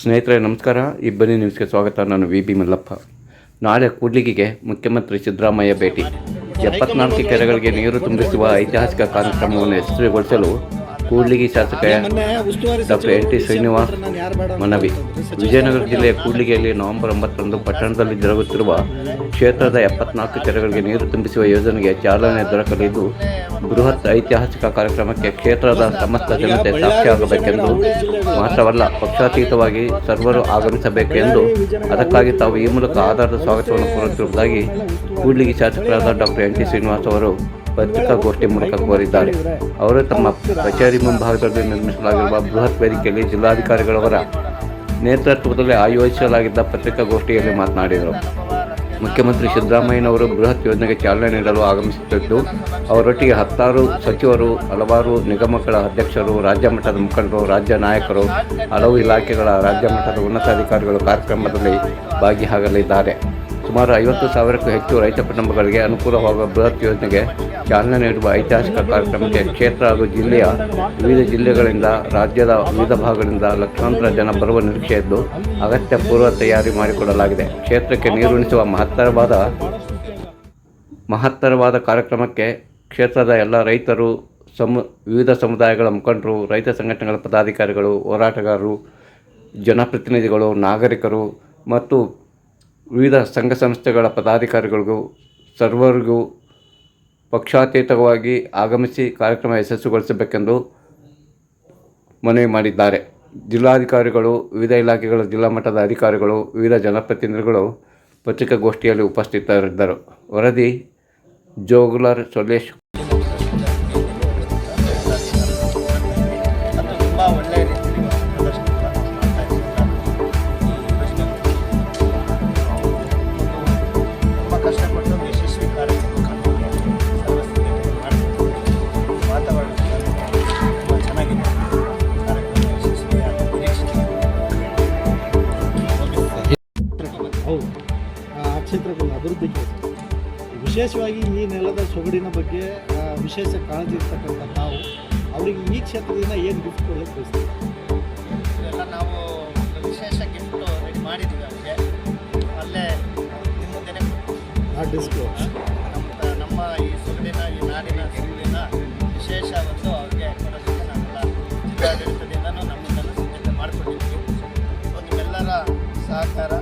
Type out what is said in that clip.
ಸ್ನೇಹಿತರೆ, ನಮಸ್ಕಾರ. ಇಬ್ಬನಿ ನ್ಯೂಸ್ಗೆ ಸ್ವಾಗತ. ನಾನು ವಿ. ಬಿ. ಮಲ್ಲಪ್ಪ. ನಾಳೆ ಕೂಡ್ಲಿಗಿಗೆ ಮುಖ್ಯಮಂತ್ರಿ ಸಿದ್ದರಾಮಯ್ಯ ಭೇಟಿ. ಎಪ್ಪತ್ನಾಲ್ಕು ಕೆರೆಗಳಿಗೆ ನೀರು ತುಂಬಿಸುವ ಐತಿಹಾಸಿಕ ಕಾರ್ಯಕ್ರಮವನ್ನು ಯಶಸ್ವಿಗೊಳಿಸಲು ಕೂಡ್ಲಿಗಿ ಶಾಸಕ ಡಾಕ್ಟರ್ ಎನ್ ಟಿ ಶ್ರೀನಿವಾಸ್ ಮನವಿ. ವಿಜಯನಗರ ಜಿಲ್ಲೆಯ ಕೂಡ್ಲಿಗಿಯಲ್ಲಿ ನವೆಂಬರ್ ಒಂಬತ್ತರಂದು ಪಟ್ಟಣದಲ್ಲಿ ಜರುಗುತ್ತಿರುವ ಕ್ಷೇತ್ರದ ಎಪ್ಪತ್ನಾಲ್ಕು ಕೆರೆಗಳಿಗೆ ನೀರು ತುಂಬಿಸುವ ಯೋಜನೆಗೆ ಚಾಲನೆ ದೊರಕಲಿದ್ದು ಬೃಹತ್ ಐತಿಹಾಸಿಕ ಕಾರ್ಯಕ್ರಮಕ್ಕೆ ಕ್ಷೇತ್ರದ ಸಮಸ್ತ ಜನತೆ ಸಾಕ್ಷಿಯಾಗಬೇಕೆಂದು ಮಾತ್ರವಲ್ಲ ಪಕ್ಷಾತೀತವಾಗಿ ಸರ್ವರು ಆಗಮಿಸಬೇಕು ಎಂದು ಅದಕ್ಕಾಗಿ ತಾವು ಈ ಮೂಲಕ ಆಧಾರದ ಸ್ವಾಗತವನ್ನು ಕೋರುತ್ತಿರುವುದಾಗಿ ಕೂಡ್ಲಿಗಿ ಶಾಸಕರಾದ ಡಾಕ್ಟರ್ ಎನ್ ಟಿ ಶ್ರೀನಿವಾಸ್ ಅವರು ಪತ್ರಿಕಾಗೋಷ್ಠಿ ಮೂಲಕ ಕೋರಿದ್ದಾರೆ. ಅವರು ತಮ್ಮ ಕಚೇರಿ ಮುಂಭಾಗದಲ್ಲಿ ನಿರ್ಮಿಸಲಾಗಿರುವ ಬೃಹತ್ ವೇದಿಕೆಯಲ್ಲಿ ಜಿಲ್ಲಾಧಿಕಾರಿಗಳವರ ನೇತೃತ್ವದಲ್ಲಿ ಆಯೋಜಿಸಲಾಗಿದ್ದ ಪತ್ರಿಕಾಗೋಷ್ಠಿಯಲ್ಲಿ ಮಾತನಾಡಿದರು. ಮುಖ್ಯಮಂತ್ರಿ ಸಿದ್ದರಾಮಯ್ಯನವರು ಬೃಹತ್ ಯೋಜನೆಗೆ ಚಾಲನೆ ನೀಡಲು ಆಗಮಿಸುತ್ತಿದ್ದು, ಅವರೊಟ್ಟಿಗೆ ಹತ್ತಾರು ಸಚಿವರು, ಹಲವಾರು ನಿಗಮಗಳ ಅಧ್ಯಕ್ಷರು, ರಾಜ್ಯ ಮಟ್ಟದ ಮುಖಂಡರು, ರಾಜ್ಯ ನಾಯಕರು, ಹಲವು ಇಲಾಖೆಗಳ ರಾಜ್ಯ ಮಟ್ಟದ ಉನ್ನತಾಧಿಕಾರಿಗಳು ಕಾರ್ಯಕ್ರಮದಲ್ಲಿ ಭಾಗಿಯಾಗಲಿದ್ದಾರೆ. ಸುಮಾರು ಐವತ್ತು ಸಾವಿರಕ್ಕೂ ಹೆಚ್ಚು ರೈತ ಕುಟುಂಬಗಳಿಗೆ ಅನುಕೂಲವಾಗುವ ಬೃಹತ್ ಯೋಜನೆಗೆ ಚಾಲನೆ ನೀಡುವ ಐತಿಹಾಸಿಕ ಕಾರ್ಯಕ್ರಮಕ್ಕೆ ಕ್ಷೇತ್ರ ಹಾಗೂ ಜಿಲ್ಲೆಯ ವಿವಿಧ ಜಿಲ್ಲೆಗಳಿಂದ ರಾಜ್ಯದ ವಿವಿಧ ಭಾಗಗಳಿಂದ ಲಕ್ಷಾಂತರ ಜನ ಬರುವ ನಿರೀಕ್ಷೆ ಇದ್ದು ಅಗತ್ಯ ಪೂರ್ವ ತಯಾರಿ ಮಾಡಿಕೊಡಲಾಗಿದೆ. ಕ್ಷೇತ್ರಕ್ಕೆ ನೀರುಣಿಸುವ ಮಹತ್ತರವಾದ ಮಹತ್ತರವಾದ ಕಾರ್ಯಕ್ರಮಕ್ಕೆ ಕ್ಷೇತ್ರದ ಎಲ್ಲ ರೈತರು, ಸಮು, ವಿವಿಧ ಸಮುದಾಯಗಳ ಮುಖಂಡರು, ರೈತ ಸಂಘಟನೆಗಳ ಪದಾಧಿಕಾರಿಗಳು, ಹೋರಾಟಗಾರರು, ಜನಪ್ರತಿನಿಧಿಗಳು, ನಾಗರಿಕರು ಮತ್ತು ವಿವಿಧ ಸಂಘ ಸಂಸ್ಥೆಗಳ ಪದಾಧಿಕಾರಿಗಳಿಗೂ, ಸರ್ವರಿಗೂ ಪಕ್ಷಾತೀತವಾಗಿ ಆಗಮಿಸಿ ಕಾರ್ಯಕ್ರಮ ಯಶಸ್ಸುಗೊಳಿಸಬೇಕೆಂದು ಮನವಿ ಮಾಡಿದ್ದಾರೆ. ಜಿಲ್ಲಾಧಿಕಾರಿಗಳು, ವಿವಿಧ ಇಲಾಖೆಗಳ ಜಿಲ್ಲಾ ಮಟ್ಟದ ಅಧಿಕಾರಿಗಳು, ವಿವಿಧ ಜನಪ್ರತಿನಿಧಿಗಳು ಪತ್ರಿಕಾಗೋಷ್ಠಿಯಲ್ಲಿ ಉಪಸ್ಥಿತರಿದ್ದರು. ವರದಿ ಜೋಗುಲರ್ ಸೊಲೇಶ್ ವಿಶೇಷವಾಗಿ ಈ ನೆಲದ ಸೊಗಡಿನ ಬಗ್ಗೆ ವಿಶೇಷ ಕಾಳಜಿ ಇರ್ತಕ್ಕಂಥ ನಾವು ಅವರಿಗೆ ಈ ಕ್ಷೇತ್ರದಿಂದ ಏನು ಗಿಫ್ಟ್ ಕೊಡೋಕ್ಕೆ ಬಯಸ್ತೀವಿ ಇದೆಲ್ಲ ನಾವು ಒಂದು ವಿಶೇಷ ಗಿಫ್ಟ್ ರೆಡಿ ಮಾಡಿದ್ದೀವಿ ಅವರಿಗೆ. ಅಲ್ಲೇ ನಿಮ್ಮ ಮುಂದೆನೇ ಆ ಡಿಸ್ಕೋ ನಮ್ಮ ನಮ್ಮ ಈ ಸೊಗಡಿನ ಈ ನಾಡಿನ ಸೊಗಡಿನ ವಿಶೇಷ ಒಂದು ಅವ್ರಿಗೆ ಕೊಡೋದಕ್ಕೆ ನಾವೆಲ್ಲ ಜಿಲ್ಲಾಡಳಿತದಿಂದನೂ ನಮ್ಮಿಂದಲೂ ಸಿದ್ಧತೆ ಮಾಡಿಕೊಂಡಿದ್ದೀವಿ. ಸೊ ನಿಮ್ಮೆಲ್ಲರ ಸಹಕಾರ